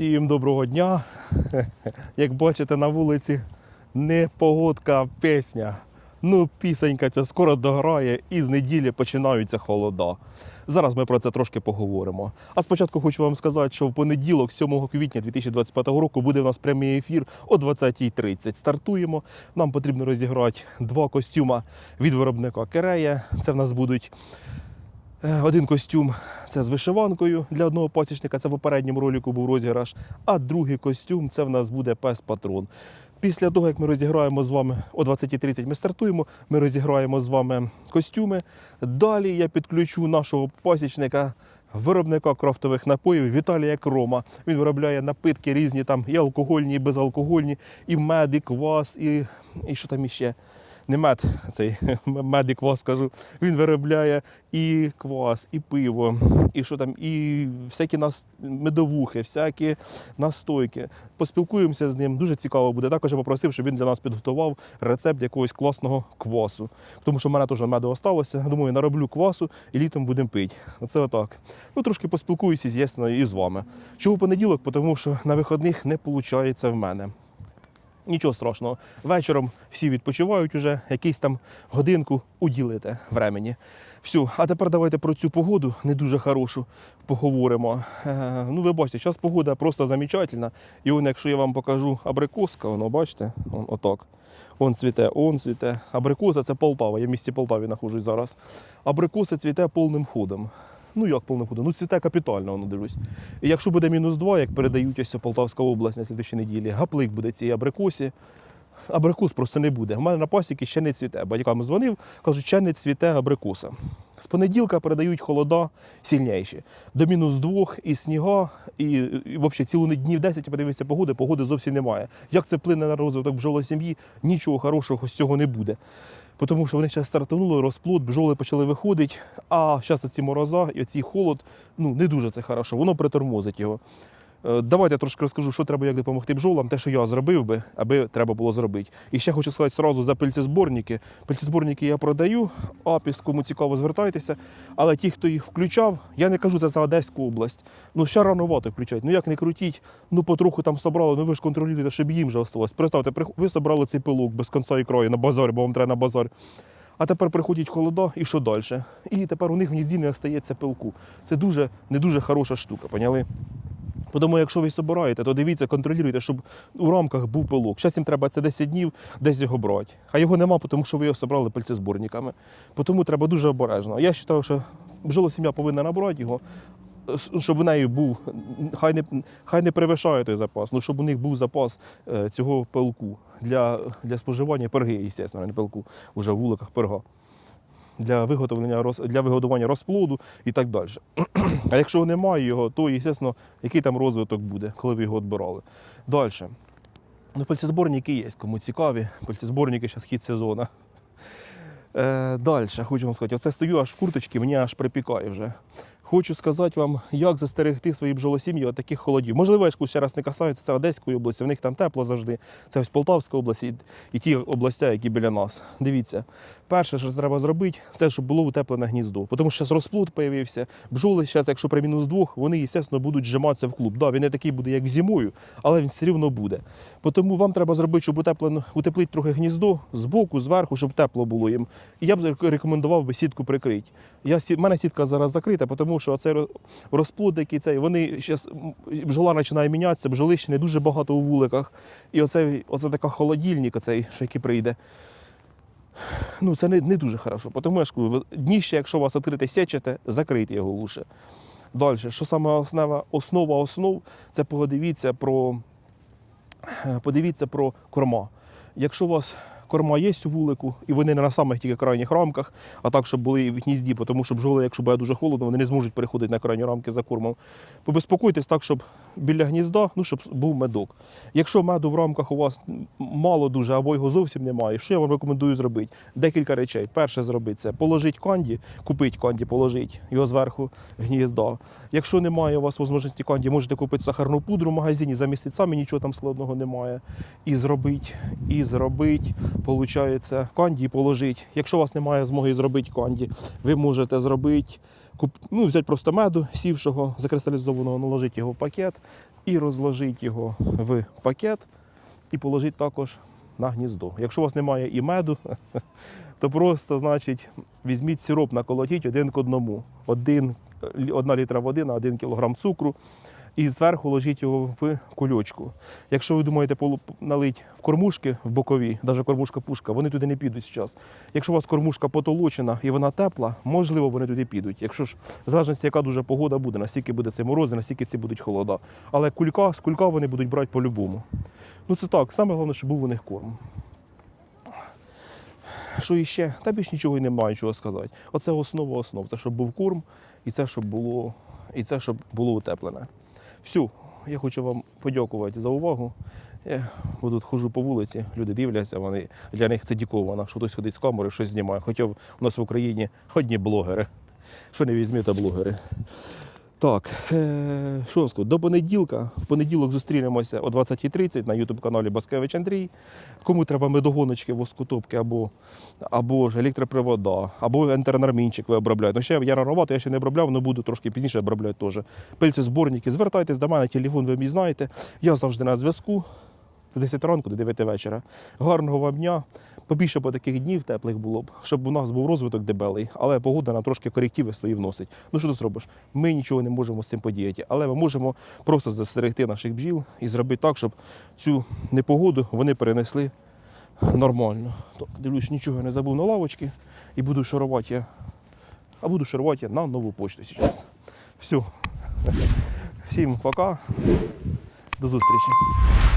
Всім доброго дня. Як бачите, на вулиці не погодка, а пісня. Ну, пісенька ця скоро дограє, і з неділі починаються холода. Зараз ми про це трошки поговоримо. А спочатку хочу вам сказати, що в понеділок, 7 квітня 2025 року, буде в нас прямий ефір о 20.30. Стартуємо. Нам потрібно розіграти два костюма від виробника Керея. Це в нас будуть Е, Один костюм це з вишиванкою для одного пасічника, це в попередньому ролику був розіграш. А другий костюм це в нас буде пес-патрон. Після того, як ми розіграємо з вами о 20.30 ми стартуємо, ми розіграємо з вами костюми. Далі я підключу нашого пасічника, виробника крафтових напоїв Віталія Крома. Він виробляє напитки різні, там і алкогольні, і безалкогольні, і мед, і квас, і, і що там іще не мед, цей мед і кажу. Він виробляє і квас, і пиво, і що там, і всякі нас медовухи, всякі настойки. Поспілкуємося з ним. Дуже цікаво буде. Також я попросив, щоб він для нас підготував рецепт якогось класного квасу. Тому що в мене теж меду осталося. Думаю, нароблю квасу і літом будемо пити. Оце отак. Ну трошки поспілкуюся, звісно, і з вами. Чого понеділок? Тому що на виходних не виходить в мене. Нічого страшного. Вечором всі відпочивають уже, якийсь там годинку уділите времені. Все, а тепер давайте про цю погоду, не дуже хорошу, поговоримо. Е, ну, ви бачите, зараз погода просто замечательна. І он, якщо я вам покажу абрикоска, воно бачите, он, отак. Он цвіте, он цвіте. Абрикоса це Полтава, я в місті Полтаві знаходжусь зараз. Абрикоса цвіте повним ходом. Ну як повним? Ну цвіте капітально, воно дивлюсь. І якщо буде мінус 2, як передають ось Полтавська область на слідчій неділі, гаплик буде цієї абрикосі. Абрикос просто не буде. У мене на пасіки ще не цвіте. Батькам дзвонив, кажуть, ще не цвіте абрикоса. З понеділка передають холода сильніші. До мінус двох і сніга, і, і взагалі цілу днів 10 подивися погоди, погоди зовсім немає. Як це вплине на розвиток бджолосім'ї, нічого хорошого з цього не буде. Тому що вони зараз стартанули, розплод, бджоли почали виходити, а зараз оці мороза і оцей холод, ну не дуже це хорошо, воно притормозить його. Е, Давайте я трошки розкажу, що треба як допомогти бджолам, те, що я зробив би, аби треба було зробити. І ще хочу сказати сразу за пильцезборники. Пильцезборники я продаю, апіс, кому цікаво, звертайтеся. Але ті, хто їх включав, я не кажу це за Одеську область. Ну ще рановато включать. Ну як не крутіть, ну потроху там собрали, ну ви ж контролюєте, щоб їм вже осталось. Представте, ви собрали цей пилок без кінця і краю на базар, бо вам треба на базар. А тепер приходять холода і що далі? І тепер у них в гнізді не остається пилку. Це дуже не дуже хороша штука, поняли? Тому, якщо ви собираєте, то дивіться, контролюйте, щоб у рамках був пилок. Зараз їм треба це 10 днів десь його брати. А його нема, тому що ви його собрали пальцезборниками. Тому треба дуже обережно. Я вважаю, що бджолосім'я повинна набрати його, щоб в неї був, хай не, хай не перевищає той запас, ну щоб у них був запас е, цього пилку для, для споживання перги, звісно, не пилку, вже в вуликах перга. Для виготовлення для вигодування розплоду і так далі. А якщо немає його, то, звісно, який там розвиток буде, коли ви його відбирали. Далі. Ну, пальцезборники є, кому цікаві. Пальцезборники зараз хід сезону. Е, далі, хочу вам сказати, оце стою аж в курточці, мені аж припікає вже. Хочу сказати вам, як застерегти свої бджолосім'ї від таких холодів. Можливо, я ще раз не касається, це Одеської області, в них там тепло завжди. Це ось Полтавська область і, ті області, які біля нас. Дивіться, перше, що треба зробити, це щоб було утеплене гніздо. Тому що зараз розплод з'явився. Бджоли зараз, якщо при мінус двох, вони, звісно, будуть зжиматися в клуб. Да, він не такий буде, як зимою, але він все рівно буде. Тому вам треба зробити, щоб утеплено, утеплити трохи гніздо з боку, зверху, щоб тепло було їм. І я б рекомендував би сітку прикрити. В мене сітка зараз закрита, тому що цей розплод, який цей, вони зараз бджола починає мінятися, бджолищ не дуже багато у вуликах. І оце, оце така холодильник, оцей, що який прийде. Ну, це не, не дуже хорошо. Тому я кажу, дніще, якщо у вас відкрите сечете, закрийте його лучше. Далі, що саме основа, основа основ, це подивіться про, е, подивіться про корма. Якщо у вас корма є у вулику, і вони не на самих тільки крайніх рамках, а так, щоб були в гнізді, тому що бджоли, якщо буде дуже холодно, вони не зможуть переходити на крайні рамки за кормом. Побезпокойтесь так, щоб біля гнізда, ну, щоб був медок. Якщо меду в рамках у вас мало дуже або його зовсім немає, що я вам рекомендую зробити? Декілька речей. Перше зробити це положити канді, купити канді, положити його зверху гнізда. Якщо немає у вас можливості канді, можете купити сахарну пудру в магазині, замістити самі, нічого там складного немає. І зробити, і зробити, виходить, канді і положити. Якщо у вас немає змоги зробити канді, ви можете зробити, ну, взяти просто меду сівшого, закристалізованого, наложити його в пакет, і розложити його в пакет і положити також на гніздо. Якщо у вас немає і меду, то просто, значить, візьміть сироп, наколотіть один к одному. Один, одна літра води на один кілограм цукру і зверху ложіть його в кульочку. Якщо ви думаєте налить в кормушки в бокові, навіть кормушка-пушка, вони туди не підуть зараз. Якщо у вас кормушка потолочена і вона тепла, можливо, вони туди підуть. Якщо ж в залежності, яка дуже погода буде, настільки буде цей морози, настільки ці будуть холода. Але кулька з кулька вони будуть брати по-любому. Ну це так, саме головне, щоб був у них корм. Що іще? Та більш нічого і немає чого сказати. Оце основа основ. Це щоб був корм, і це щоб було, і це щоб було утеплене. Все, я хочу вам подякувати за увагу. Я тут ходжу по вулиці, люди дивляться, вони для них це діковано, що хтось ходить з камери, щось знімає. Хоча у нас в Україні одні блогери. Що не візьми, то блогери. Так, е, що скажу, до понеділка. В понеділок зустрінемося о 20.30 на ютуб-каналі Баскевич Андрій. Кому треба медогоночки, воскотопки або, або ж електропривода, або інтернармінчик ви обробляєте. Ну, ще я рановато, я ще не обробляв, але буду трошки пізніше обробляти теж. Пильці зборники, звертайтесь до мене, телефон ви мій знаєте. Я завжди на зв'язку з 10 ранку до 9 вечора. Гарного вам дня. Побільше б таких днів теплих було б, щоб у нас був розвиток дебелий, але погода нам трошки корективи свої вносить. Ну що ти зробиш? Ми нічого не можемо з цим подіяти, але ми можемо просто застерегти наших бджіл і зробити так, щоб цю непогоду вони перенесли нормально. Так, дивлюсь, нічого не забув на лавочки і буду шарувати. А буду шарувати на нову почту зараз. Все. Всім пока. До зустрічі.